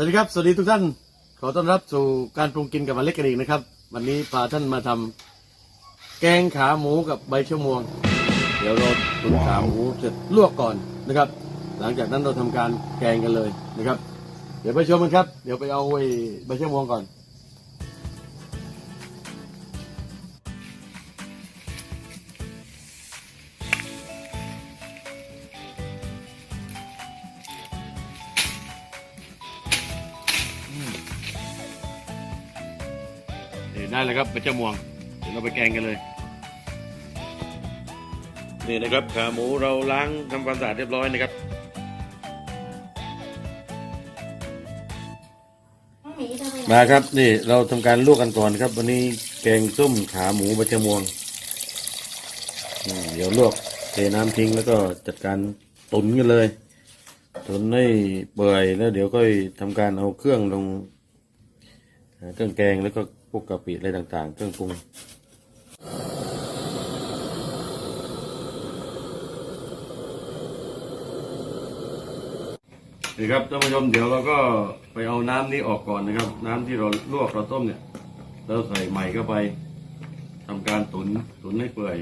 วัสดีครับ สวัสดีทุกท่าน ขอต้อนรับสู่การปรุงกินกับมันเล็กกันอีกนะครับ วันนี้พาท่านมาทำแกงขาหมูกับใบชะมวง เดี๋ยวเราตุ๋นขาหมูเสร็จลวกก่อนนะครับ หลังจากนั้นเราทำการแกงกันเลยนะครับ เดี๋ยวไปชมกันครับ เดี๋ยวไปเอาไอ้ใบชะมวงก่อน ได้เลยครับใบชะมวง เดี๋ยวเราไปแกงกันเลย นี่นะครับขาหมูเราล้างทำความสะอาดเรียบร้อยนะครับมาครับนี่เราทำการลวกกันก่อนครับ วันนี้แกงส้มขาหมูใบชะมวงอืมเดี๋ยวลวกเทน้ำทิ้งแล้วก็จัดการตุนกันเลย ตุนให้เปื่อยแล้วเดี๋ยวก็ทำการเอาเครื่องลงเครื่องแกงแล้วก็ พวกกะปิอะไรต่างๆ เครื่องปรุงนี่ครับท่านผู้ชมเดี๋ยวเราก็ไปเอาน้ำนี้ออกก่อนนะครับ น้ำที่เราลวกเราต้มเนี่ยเราใส่ใหม่เข้าไปทำการตุนตุนให้เปื่อย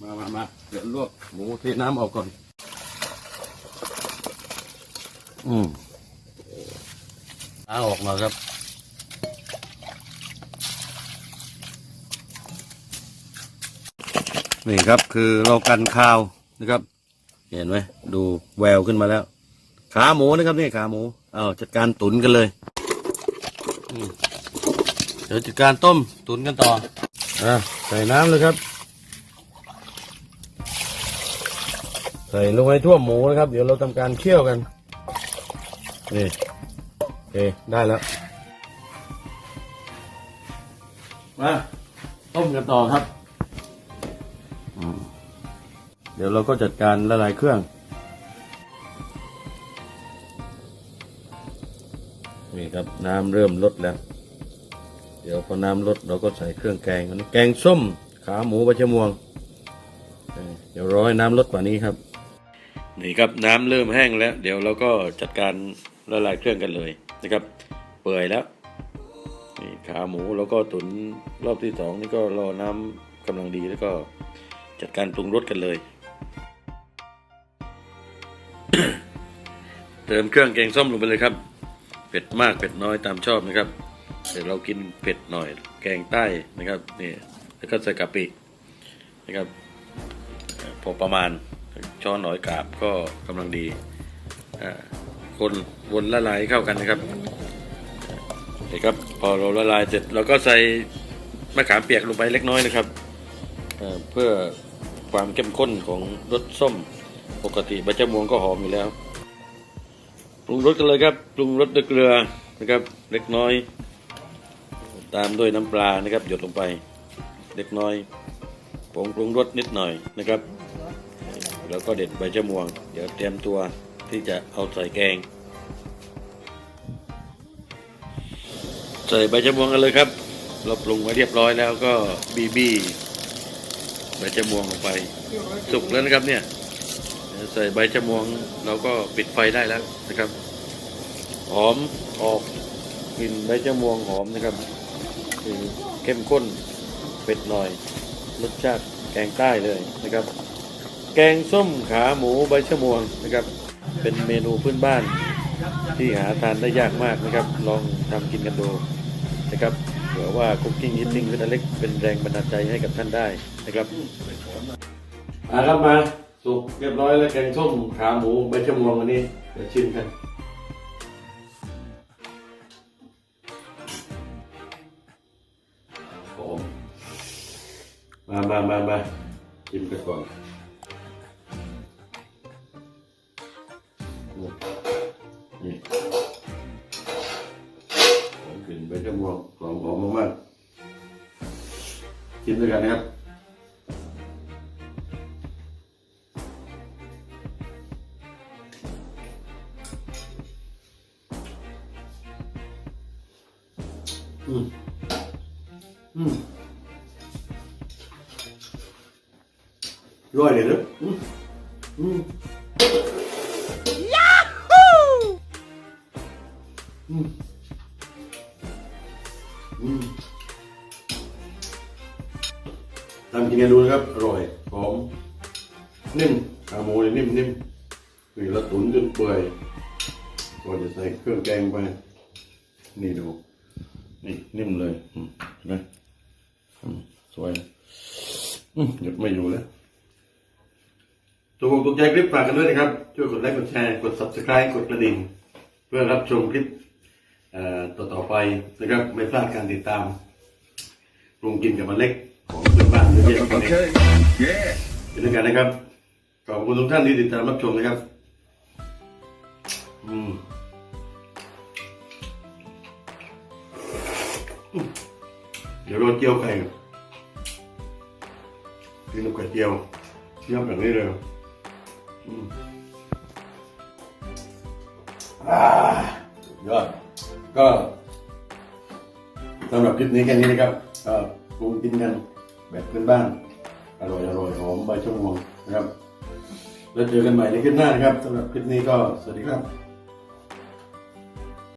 มามามาเดี๋ยวลวกหมูเทน้ำออกก่อน อืมน้ำออกมาครับนี่ครับคือเรากันข้าวนะครับ เห็นไหมดูแววขึ้นมาแล้ว ขาหมูนะครับนี่ขาหมูเอาจัดการตุนกันเลยเดี๋ยวจัดการต้มตุนกันต่ออะใส่น้ำเลยครับ ใส่ลงไปทั่วหมูนะครับ เดี๋ยวเราทำการเคี่ยวกัน นี่โอเคได้แล้ว มาต้มกันต่อครับ เดี๋ยวเราก็จัดการละลายเครื่อง นี่ครับน้ำเริ่มลดแล้ว เดี๋ยวพอน้ำลดเราก็ใส่เครื่องแกงอันนี้แกงส้ม ขาหมูใบชะมวงเออเดี๋ยวรอให้น้ำลดกว่านี้ครับ นี่ครับน้ำเริ่มแห้งแล้ว เดี๋ยวเราก็จัดการ ละลายเครื่องกันเลยนะครับ เปื่อยแล้วนี่ขาหมูแล้วก็ตุ๋นรอบที่สองนี่ก็รอน้ำกำลังดีแล้วก็จัดการปรุงรสกันเลย เติมเครื่องแกงส้มลงไปเลยครับ เผ็ดมากเผ็ดน้อยตามชอบนะครับเดี๋ยวเรากินเผ็ดหน่อย แกงใต้นะครับนี่แล้วก็ใส่กะปินะครับพอประมาณช้อนหน่อยกาบก็กำลังดีอ่า คนวนละลายเข้ากันนะครับนี่ครับพอเราละลายเสร็จเราก็ใส่มะขามเปียกลงไปเล็กน้อยนะครับเเพื่อความเข้มข้นของรสส้มปกติใบชะมวงก็หอมอยู่แล้วปรุงรสกันเลยครับปรุงรสด้วยเกลือนะครับเล็กน้อย ตามด้วยน้ำปลานะครับ หยดลงไปเล็กน้อยผงปรุงรสนิดหน่อยนะครับ แล้วก็เด็ดใบชะมวง เดี๋ยวเตรียมตัว ที่จะเอาใส่แกง ใส่ใบชะมวงกันเลยครับ เราปรุงไว้เรียบร้อยแล้วก็บีบีใบชะมวงลงไป สุกแล้วนะครับเนี่ยใส่ใบชะมวงเราก็ปิดไฟได้แล้วนะครับ หอมออกกลิ่นใบชะมวงหอมนะครับคือเข้มข้นเป็ดหน่อยรสชาติแกงใต้เลยนะครับ แกงส้มขาหมูใบชะมวงนะครับ เป็นเมนูพื้นบ้านที่หาทานได้ยากมากนะครับ ลองทำกินกันดูนะครับเผื่อว่าคุกกิ้งยิทติ้งคุณอเล็กเป็นแรงบันดาลใจให้กับท่านได้นะครับมาครับมาสุกเรียบร้อยแล้วแกงส้มขาหมูใบชะมวงวันนี้เดี๋ยวชิมกันมามามามาชิมกันก่อน นี่หอมกลิ่นใบชะมวงหอมหอมมา อืมอืมทำกินกันดูนะครับ อร่อย หอม นิ่มขาหมูเนี่ยนิ่มนิ่มคือเราตุ๋นจนเปื่อยก่อนจะใส่เครื่องแกงไป นี่ดู นี่นิ่มเลยเห็นไหมสวยหยุดไม่อยู่แล้วถูกอกถูกใจคลิปฝากกันด้วยนะครับ ช่วยกดไลค์ กดแชร์ กด subscribe กดกระดิ่ง เพื่อรับชมคลิป เอ่อต่อๆไปนะครับไม่พลาดการติดตามปรุงกินกับมันเล็กของเพื่อนบ้านเยอะแยะมากมาย Okay. Yeah. เป็นด้วยกันนะครับขอบคุณทุกท่านที่ติดตามรับชมนะครับ อืมอืมเดี๋ยวเราเจียวไข่กันกินกับไข่เจียวเทียบแบบนี้เลยอืมอ่ายอด ก็สำหรับคลิปนี้แค่นี้นะครับปรุงกินกันแบบพื้นบ้าน อร่อยอร่อยหอมใบชะมวงนะครับ แล้วเจอกันใหม่ในคลิปหน้านะครับสำหรับคลิปนี้ก็สวัสดีครับ